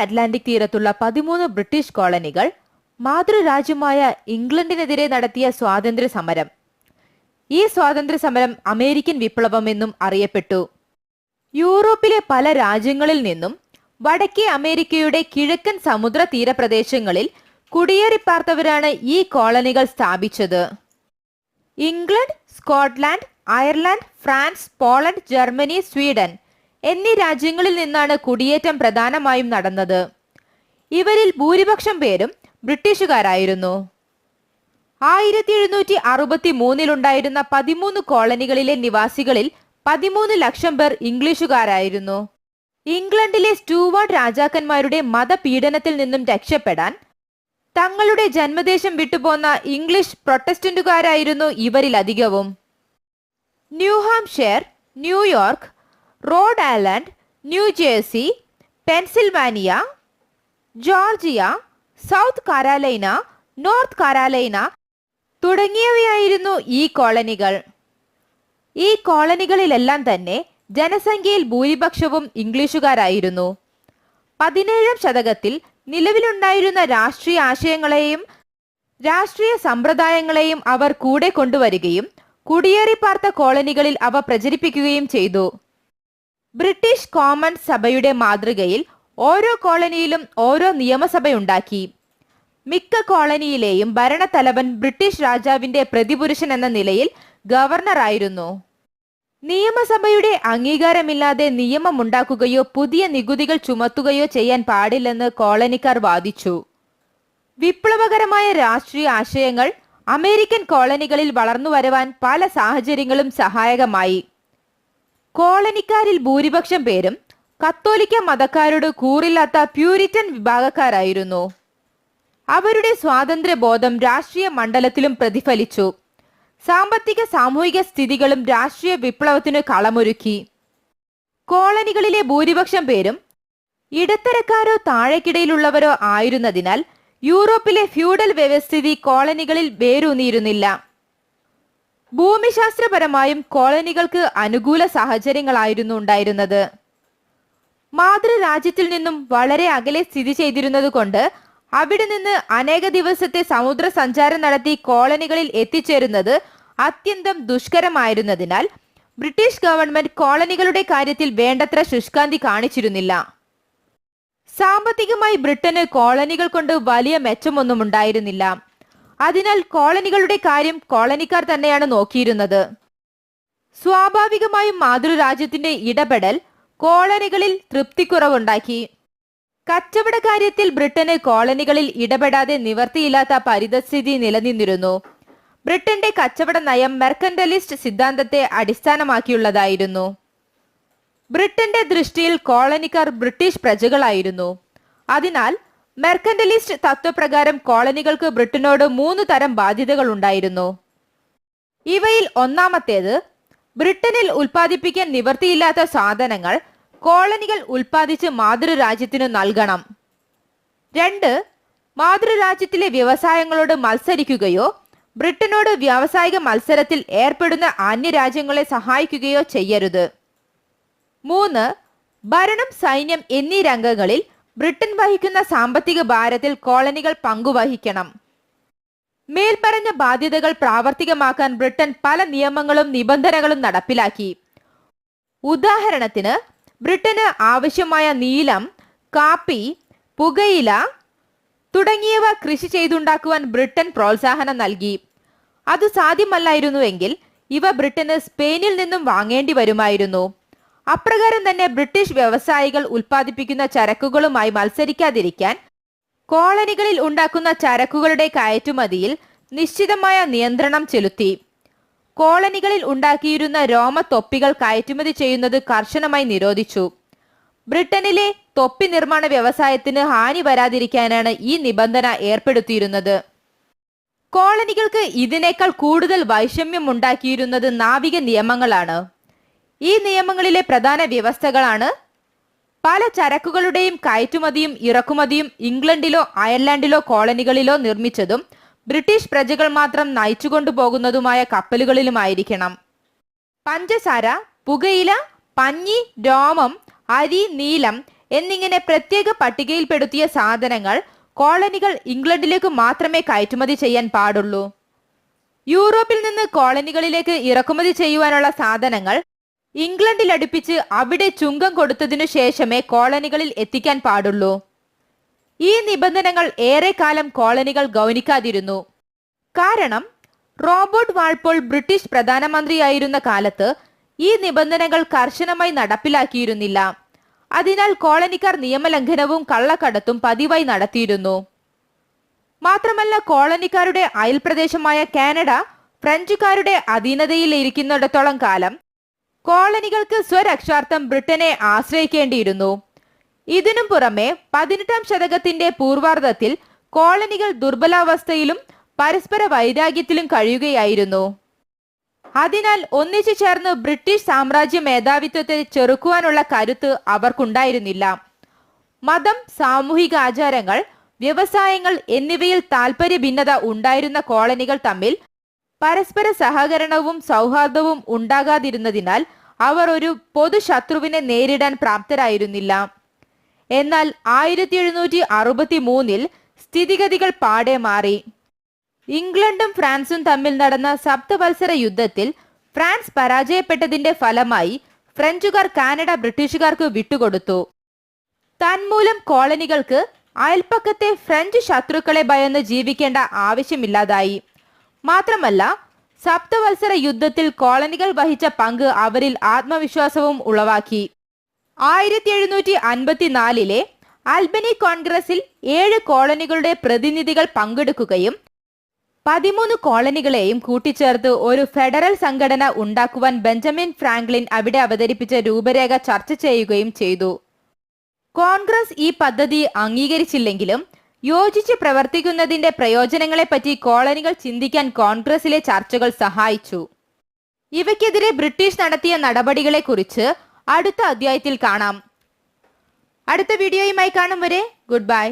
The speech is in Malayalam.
അറ്റ്ലാന്റിക് തീരത്തുള്ള പതിമൂന്ന് ബ്രിട്ടീഷ് കോളനികൾ മാതൃരാജ്യമായ ഇംഗ്ലണ്ടിനെതിരെ നടത്തിയ സ്വാതന്ത്ര്യ സമരം ഈ സ്വാതന്ത്ര്യ സമരം അമേരിക്കൻ വിപ്ലവം എന്നും അറിയപ്പെട്ടു. യൂറോപ്പിലെ പല രാജ്യങ്ങളിൽ നിന്നും വടക്കേ അമേരിക്കയുടെ കിഴക്കൻ സമുദ്ര തീരപ്രദേശങ്ങളിൽ കുടിയേറിപ്പാർത്തവരാണ് ഈ കോളനികൾ സ്ഥാപിച്ചത്. England Scotland Ireland France Poland Germany Sweden എന്നീ രാജ്യങ്ങളിൽ നിന്നാണ് കുടിയേറ്റം പ്രധാനമായും നടന്നത്. ഇവരിൽ ഭൂരിപക്ഷം പേരും ബ്രിട്ടീഷുകാരായിരുന്നു. ആയിരത്തി എഴുന്നൂറ്റി അറുപത്തി മൂന്നിലുണ്ടായിരുന്ന പതിമൂന്ന് കോളനികളിലെ നിവാസികളിൽ പതിമൂന്ന് ലക്ഷം പേർ ഇംഗ്ലീഷുകാരായിരുന്നു. ഇംഗ്ലണ്ടിലെ സ്റ്റൂവാർഡ് രാജാക്കന്മാരുടെ മതപീഡനത്തിൽ നിന്നും രക്ഷപ്പെടാൻ തങ്ങളുടെ ജന്മദേശം വിട്ടുപോന്ന ഇംഗ്ലീഷ് പ്രൊട്ടസ്റ്റന്റുകാരായിരുന്നു ഇവരിലധികവും. New Hampshire New York Rhode Island New Jersey Pennsylvania Georgia South Carolina North Carolina തുടങ്ങിയവയായിരുന്നു ഈ കോളനികൾ. ഈ കോളനികളിലെല്ലാം തന്നെ ജനസംഖ്യയിൽ ഭൂരിപക്ഷവും ഇംഗ്ലീഷുകാരായിരുന്നു. പതിനേഴാം ശതകത്തിൽ നിലവിലുണ്ടായിരുന്ന രാഷ്ട്രീയ ആശയങ്ങളെയും രാഷ്ട്രീയ സമ്പ്രദായങ്ങളെയും അവർ കൂടെ കൊണ്ടുവരികയും കുടിയേറിപ്പാർത്ത കോളനികളിൽ അവ പ്രചരിപ്പിക്കുകയും ചെയ്തു. ബ്രിട്ടീഷ് കോമൺ സഭയുടെ മാതൃകയിൽ ഓരോ കോളനിയിലും ഓരോ നിയമസഭയുണ്ടാക്കി മിക്ക കോളനിയിലെയും ഭരണതലവൻ ബ്രിട്ടീഷ് രാജാവിന്റെ പ്രതിപുരുഷൻ എന്ന നിലയിൽ ഗവർണറായിരുന്നു. നിയമസഭയുടെ അംഗീകാരമില്ലാതെ നിയമമുണ്ടാക്കുകയോ പുതിയ നികുതികൾ ചുമത്തുകയോ ചെയ്യാൻ പാടില്ലെന്ന് കോളനിക്കാർ വാദിച്ചു. വിപ്ലവകരമായ രാഷ്ട്രീയ ആശയങ്ങൾ അമേരിക്കൻ കോളനികളിൽ വളർന്നു വരുവാൻ പല സാഹചര്യങ്ങളും സഹായകമായി. കോളനിക്കാരിൽ ഭൂരിപക്ഷം പേരും കത്തോലിക്ക മതക്കാരോട് കൂറില്ലാത്ത പ്യൂരിറ്റൻ വിഭാഗക്കാരായിരുന്നു. അവരുടെ സ്വാതന്ത്ര്യബോധം രാഷ്ട്രീയ മണ്ഡലത്തിലും പ്രതിഫലിച്ചു. സാമ്പത്തിക സാമൂഹിക സ്ഥിതികളും രാഷ്ട്രീയ വിപ്ലവത്തിന് കളമൊരുക്കി. കോളനികളിലെ ഭൂരിപക്ഷം പേരും ഇടത്തരക്കാരോ താഴെക്കിടയിലുള്ളവരോ ആയിരുന്നതിനാൽ യൂറോപ്പിലെ ഫ്യൂഡൽ വ്യവസ്ഥിതി കോളനികളിൽ വേരൂന്നിയിരുന്നില്ല. ഭൂമിശാസ്ത്രപരമായും കോളനികൾക്ക് അനുകൂല സാഹചര്യങ്ങളായിരുന്നു ഉണ്ടായിരുന്നത്. മാതൃരാജ്യത്തിൽ നിന്നും വളരെ അകലെ സ്ഥിതി ചെയ്തിരുന്നതുകൊണ്ട് അവിടെ നിന്ന് അനേക ദിവസത്തെ സമുദ്ര സഞ്ചാരം നടത്തി കോളനികളിൽ എത്തിച്ചേരുന്നത് അത്യന്തം ദുഷ്കരമായിരുന്നതിനാൽ ബ്രിട്ടീഷ് ഗവൺമെന്റ് കോളനികളുടെ കാര്യത്തിൽ വേണ്ടത്ര ശുഷ്കാന്തി കാണിച്ചിരുന്നില്ല. സാമ്പത്തികമായി ബ്രിട്ടന് കോളനികൾ കൊണ്ട് വലിയ മെച്ചമൊന്നും ഉണ്ടായിരുന്നില്ല. അതിനാൽ കോളനികളുടെ കാര്യം കോളനിക്കാർ തന്നെയാണ് നോക്കിയിരുന്നത്. സ്വാഭാവികമായും മാതൃരാജ്യത്തിന്റെ ഇടപെടൽ കോളനികളിൽ തൃപ്തിക്കുറവുണ്ടാക്കി. കച്ചവട കാര്യത്തിൽ ബ്രിട്ടന് കോളനികളിൽ ഇടപെടാതെ നിവർത്തിയില്ലാത്ത പരിതസ്ഥിതി നിലനിന്നിരുന്നു. ബ്രിട്ടന്റെ കച്ചവട നയം മെർക്കന്റലിസ്റ്റ് സിദ്ധാന്തത്തെ അടിസ്ഥാനമാക്കിയുള്ളതായിരുന്നു. ബ്രിട്ടന്റെ ദൃഷ്ടിയിൽ കോളനിക്കാർ ബ്രിട്ടീഷ് പ്രജകളായിരുന്നു. അതിനാൽ മെർക്കന്റലിസ്റ്റ് തത്വപ്രകാരം കോളനികൾക്ക് ബ്രിട്ടനോട് മൂന്ന് തരം ബാധ്യതകൾ ഉണ്ടായിരുന്നു. ഇവയിൽ ഒന്നാമത്തേത് ബ്രിട്ടനിൽ ഉൽപ്പാദിപ്പിക്കാൻ നിവർത്തിയില്ലാത്ത സാധനങ്ങൾ കോളനികൾ ഉൽപ്പാദിച്ച് മാതൃരാജ്യത്തിനു നൽകണം. രണ്ട് മാതൃരാജ്യത്തിലെ വ്യവസായങ്ങളോട് മത്സരിക്കുകയോ ബ്രിട്ടനോട് വ്യാവസായിക മത്സരത്തിൽ ഏർപ്പെടുന്ന അന്യരാജ്യങ്ങളെ സഹായിക്കുകയോ ചെയ്യരുത്. മൂന്ന് ഭരണം സൈന്യം എന്നീ രംഗങ്ങളിൽ ബ്രിട്ടൻ വഹിക്കുന്ന സാമ്പത്തിക ഭാരത്തിൽ കോളനികൾ പങ്കുവഹിക്കണം. മേൽപ്പറഞ്ഞ ബാധ്യതകൾ പ്രാവർത്തികമാക്കാൻ ബ്രിട്ടൻ പല നിയമങ്ങളും നിബന്ധനകളും നടപ്പിലാക്കി. ഉദാഹരണത്തിന് ബ്രിട്ടന് ആവശ്യമായ നീലം കാപ്പി പുകയില തുടങ്ങിയവ കൃഷി ചെയ്തുണ്ടാക്കുവാൻ ബ്രിട്ടൻ പ്രോത്സാഹനം നൽകി. അത് സാധ്യമല്ലായിരുന്നുവെങ്കിൽ ഇവ ബ്രിട്ടന് സ്പെയിനിൽ നിന്നും വാങ്ങേണ്ടി വരുമായിരുന്നു. അപ്രകാരം തന്നെ ബ്രിട്ടീഷ് വ്യവസായികൾ ഉൽപ്പാദിപ്പിക്കുന്ന ചരക്കുകളുമായി മത്സരിക്കാതിരിക്കാൻ കോളനികളിൽ ഉണ്ടാക്കുന്ന ചരക്കുകളുടെ കയറ്റുമതിയിൽ നിശ്ചിതമായ നിയന്ത്രണം ചെലുത്തി. കോളനികളിൽ ഉണ്ടാക്കിയിരുന്ന രോമ തൊപ്പികൾ കയറ്റുമതി ചെയ്യുന്നത് കർശനമായി നിരോധിച്ചു. ബ്രിട്ടനിലെ തൊപ്പി നിർമ്മാണ വ്യവസായത്തിന് ഹാനി വരാതിരിക്കാനാണ് ഈ നിബന്ധന ഏർപ്പെടുത്തിയിരുന്നത്. കോളനികൾക്ക് ഇതിനേക്കാൾ കൂടുതൽ വൈഷമ്യം ഉണ്ടാക്കിയിരുന്നത് നാവിക നിയമങ്ങളാണ്. ഈ നിയമങ്ങളിലെ പ്രധാന വ്യവസ്ഥകളാണ് പല ചരക്കുകളുടെയും കയറ്റുമതിയും ഇറക്കുമതിയും ഇംഗ്ലണ്ടിലോ അയർലൻഡിലോ കോളനികളിലോ നിർമ്മിച്ചതും ബ്രിട്ടീഷ് പ്രജകൾ മാത്രം നയിച്ചുകൊണ്ടുപോകുന്നതുമായ കപ്പലുകളിലുമായിരിക്കണം. പഞ്ചസാര പുകയില പഞ്ഞി രോമം അരി നീലം എന്നിങ്ങനെ പ്രത്യേക പട്ടികയിൽപ്പെടുത്തിയ സാധനങ്ങൾ കോളനികൾ ഇംഗ്ലണ്ടിലേക്ക് മാത്രമേ കയറ്റുമതി ചെയ്യാൻ പാടുള്ളൂ. യൂറോപ്പിൽ നിന്ന് കോളനികളിലേക്ക് ഇറക്കുമതി ചെയ്യുവാനുള്ള സാധനങ്ങൾ ഇംഗ്ലണ്ടിൽ അടുപ്പിച്ച് അവിടെ ചുങ്കം കൊടുത്തതിനു ശേഷമേ കോളനികളിൽ എത്തിക്കാൻ പാടുള്ളൂ. ഈ നിബന്ധനകൾ ഏറെക്കാലം കോളനികൾ ഗൗനിക്കാതിരുന്നു. കാരണം റോബർട്ട് വാൾപോൾ ബ്രിട്ടീഷ് പ്രധാനമന്ത്രിയായിരുന്ന കാലത്ത് ഈ നിബന്ധനകൾ കർശനമായി നടപ്പിലാക്കിയിരുന്നില്ല. അതിനാൽ കോളനിക്കാർ നിയമലംഘനവും കള്ളക്കടത്തും പതിവായി നടത്തിയിരുന്നു. മാത്രമല്ല കോളനിക്കാരുടെ അയൽപ്രദേശമായ കാനഡ ഫ്രഞ്ചുകാരുടെ അധീനതയിലിരിക്കുന്നിടത്തോളം കാലം കോളനികൾക്ക് സ്വരക്ഷാർത്ഥം ബ്രിട്ടനെ ആശ്രയിക്കേണ്ടിയിരുന്നു. ഇതിനു പുറമെ പതിനെട്ടാം ശതകത്തിന്റെ പൂർവാർദ്ധത്തിൽ കോളനികൾ ദുർബലാവസ്ഥയിലും പരസ്പര വൈരാഗ്യത്തിലും കഴിയുകയായിരുന്നു. അതിനാൽ ഒന്നിച്ചു ചേർന്ന് ബ്രിട്ടീഷ് സാമ്രാജ്യ മേധാവിത്വത്തെ ചെറുക്കുവാനുള്ള കരുത്ത് അവർക്കുണ്ടായിരുന്നില്ല. മതം സാമൂഹിക ആചാരങ്ങൾ വ്യവസായങ്ങൾ എന്നിവയിൽ താൽപര്യ ഭിന്നത ഉണ്ടായിരുന്ന കോളനികൾ തമ്മിൽ പരസ്പര സഹകരണവും സൗഹാർദ്ദവും ഉണ്ടാകാതിരുന്നതിനാൽ അവർ ഒരു പൊതു ശത്രുവിനെ നേരിടാൻ പ്രാപ്തരായിരുന്നില്ല. എന്നാൽ ആയിരത്തി എഴുന്നൂറ്റി അറുപത്തി മൂന്നിൽ സ്ഥിതിഗതികൾ പാടെ മാറി. ഇംഗ്ലണ്ടും ഫ്രാൻസും തമ്മിൽ നടന്ന സപ്തവത്സര യുദ്ധത്തിൽ ഫ്രാൻസ് പരാജയപ്പെട്ടതിന്റെ ഫലമായി ഫ്രഞ്ചുകാർ കാനഡ ബ്രിട്ടീഷുകാർക്ക് വിട്ടുകൊടുത്തു. തന്മൂലം കോളനികൾക്ക് അയൽപ്പക്കത്തെ ഫ്രഞ്ച് ശത്രുക്കളെ ഭയന്ന് ജീവിക്കേണ്ട ആവശ്യമില്ലാതായി. മാത്രമല്ല സപ്തവത്സര യുദ്ധത്തിൽ കോളനികൾ വഹിച്ച പങ്ക് അവരിൽ ആത്മവിശ്വാസവും ഉളവാക്കി. ആയിരത്തി എഴുന്നൂറ്റി അൻപത്തിനാലിലെ അൽബനി കോൺഗ്രസിൽ ഏഴ് കോളനികളുടെ പ്രതിനിധികൾ പങ്കെടുക്കുകയും പതിമൂന്ന് കോളനികളെയും കൂട്ടിച്ചേർത്ത് ഒരു ഫെഡറൽ സംഘടന ഉണ്ടാക്കുവാൻ ബെഞ്ചമിൻ ഫ്രാങ്ക്ലിൻ അവിടെ അവതരിപ്പിച്ച രൂപരേഖ ചർച്ച ചെയ്യുകയും ചെയ്തു. കോൺഗ്രസ് ഈ പദ്ധതി അംഗീകരിച്ചില്ലെങ്കിലും യോജിച്ച് പ്രവർത്തിക്കുന്നതിന്റെ പ്രയോജനങ്ങളെപ്പറ്റി കോളനികൾ ചിന്തിക്കാൻ കോൺഗ്രസിലെ ചർച്ചകൾ സഹായിച്ചു. ഇവയ്ക്കെതിരെ ബ്രിട്ടീഷ് നടത്തിയ നടപടികളെക്കുറിച്ച് അടുത്ത അധ്യായത്തിൽ കാണാം. അടുത്ത വീഡിയോയുമായി കാണും വരെ ഗുഡ് ബൈ.